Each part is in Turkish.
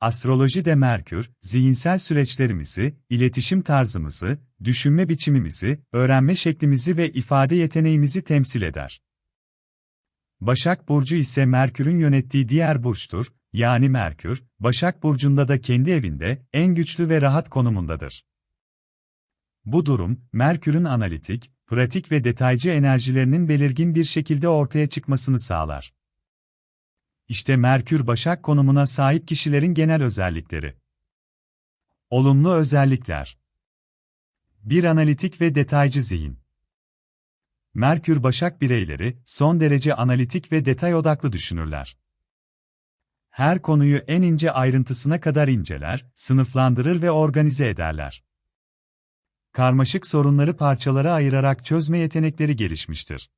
Astrolojide Merkür, zihinsel süreçlerimizi, iletişim tarzımızı, düşünme biçimimizi, öğrenme şeklimizi ve ifade yeteneğimizi temsil eder. Başak Burcu ise Merkür'ün yönettiği diğer burçtur, yani Merkür, Başak Burcu'nda da kendi evinde, en güçlü ve rahat konumundadır. Bu durum, Merkür'ün analitik, pratik ve detaycı enerjilerinin belirgin bir şekilde ortaya çıkmasını sağlar. İşte Merkür Başak konumuna sahip kişilerin genel özellikleri. Olumlu özellikler. Bir analitik ve detaycı zihin. Merkür Başak bireyleri son derece analitik ve detay odaklı düşünürler. Her konuyu en ince ayrıntısına kadar inceler, sınıflandırır ve organize ederler. Karmaşık sorunları parçalara ayırarak çözme yetenekleri gelişmiştir.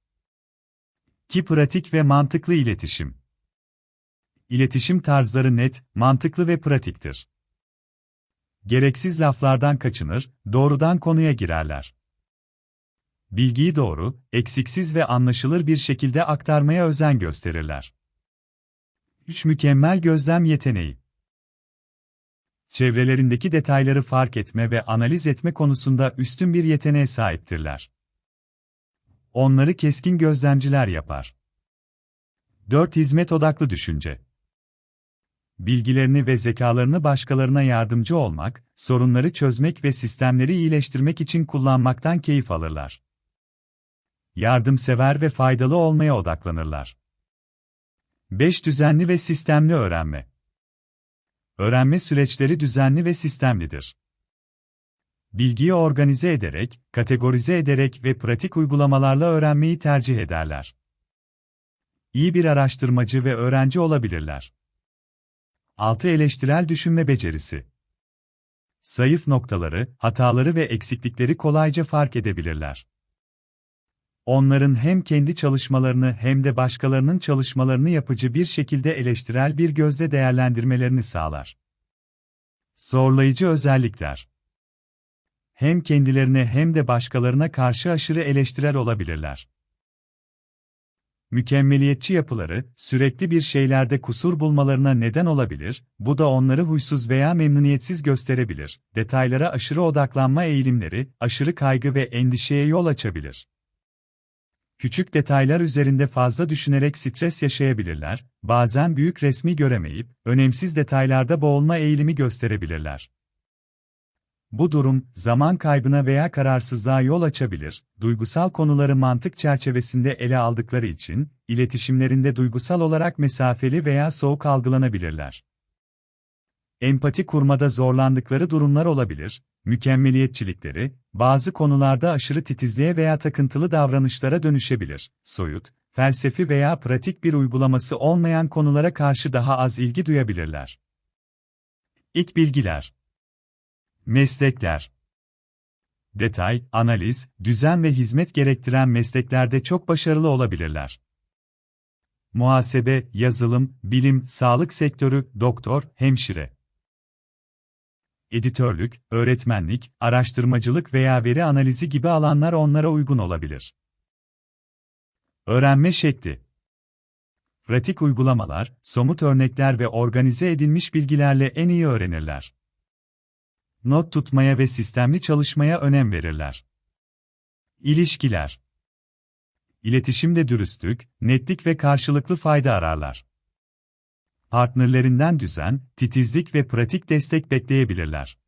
Ki pratik ve mantıklı iletişim. İletişim tarzları net, mantıklı ve pratiktir. Gereksiz laflardan kaçınır, doğrudan konuya girerler. Bilgiyi doğru, eksiksiz ve anlaşılır bir şekilde aktarmaya özen gösterirler. 3. Mükemmel gözlem yeteneği. Çevrelerindeki detayları fark etme ve analiz etme konusunda üstün bir yeteneğe sahiptirler. Onları keskin gözlemciler yapar. 4. Hizmet odaklı düşünce bilgilerini ve zekalarını başkalarına yardımcı olmak, sorunları çözmek ve sistemleri iyileştirmek için kullanmaktan keyif alırlar. Yardımsever ve faydalı olmaya odaklanırlar. 5. Düzenli ve sistemli öğrenme. Öğrenme süreçleri düzenli ve sistemlidir. Bilgiyi organize ederek, kategorize ederek ve pratik uygulamalarla öğrenmeyi tercih ederler. İyi bir araştırmacı ve öğrenci olabilirler. 6. Eleştirel düşünme becerisi. Zayıf noktaları, hataları ve eksiklikleri kolayca fark edebilirler. Onların hem kendi çalışmalarını hem de başkalarının çalışmalarını yapıcı bir şekilde eleştirel bir gözle değerlendirmelerini sağlar. Zorlayıcı özellikler. Hem kendilerine hem de başkalarına karşı aşırı eleştirel olabilirler. Mükemmeliyetçi yapıları, sürekli bir şeylerde kusur bulmalarına neden olabilir, bu da onları huysuz veya memnuniyetsiz gösterebilir. Detaylara aşırı odaklanma eğilimleri, aşırı kaygı ve endişeye yol açabilir. Küçük detaylar üzerinde fazla düşünerek stres yaşayabilirler, bazen büyük resmi göremeyip, önemsiz detaylarda boğulma eğilimi gösterebilirler. Bu durum, zaman kaybına veya kararsızlığa yol açabilir, duygusal konuları mantık çerçevesinde ele aldıkları için, iletişimlerinde duygusal olarak mesafeli veya soğuk algılanabilirler. Empati kurmada zorlandıkları durumlar olabilir, mükemmeliyetçilikleri, bazı konularda aşırı titizliğe veya takıntılı davranışlara dönüşebilir, soyut, felsefi veya pratik bir uygulaması olmayan konulara karşı daha az ilgi duyabilirler. İlk bilgiler Meslekler Detay, analiz, düzen ve hizmet gerektiren mesleklerde çok başarılı olabilirler. Muhasebe, yazılım, bilim, sağlık sektörü, doktor, hemşire. Editörlük, öğretmenlik, araştırmacılık veya veri analizi gibi alanlar onlara uygun olabilir. Öğrenme şekli Pratik uygulamalar, somut örnekler ve organize edilmiş bilgilerle en iyi öğrenirler not tutmaya ve sistemli çalışmaya önem verirler. İlişkiler İletişimde dürüstlük, netlik ve karşılıklı fayda ararlar. Partnerlerinden düzen, titizlik ve pratik destek bekleyebilirler.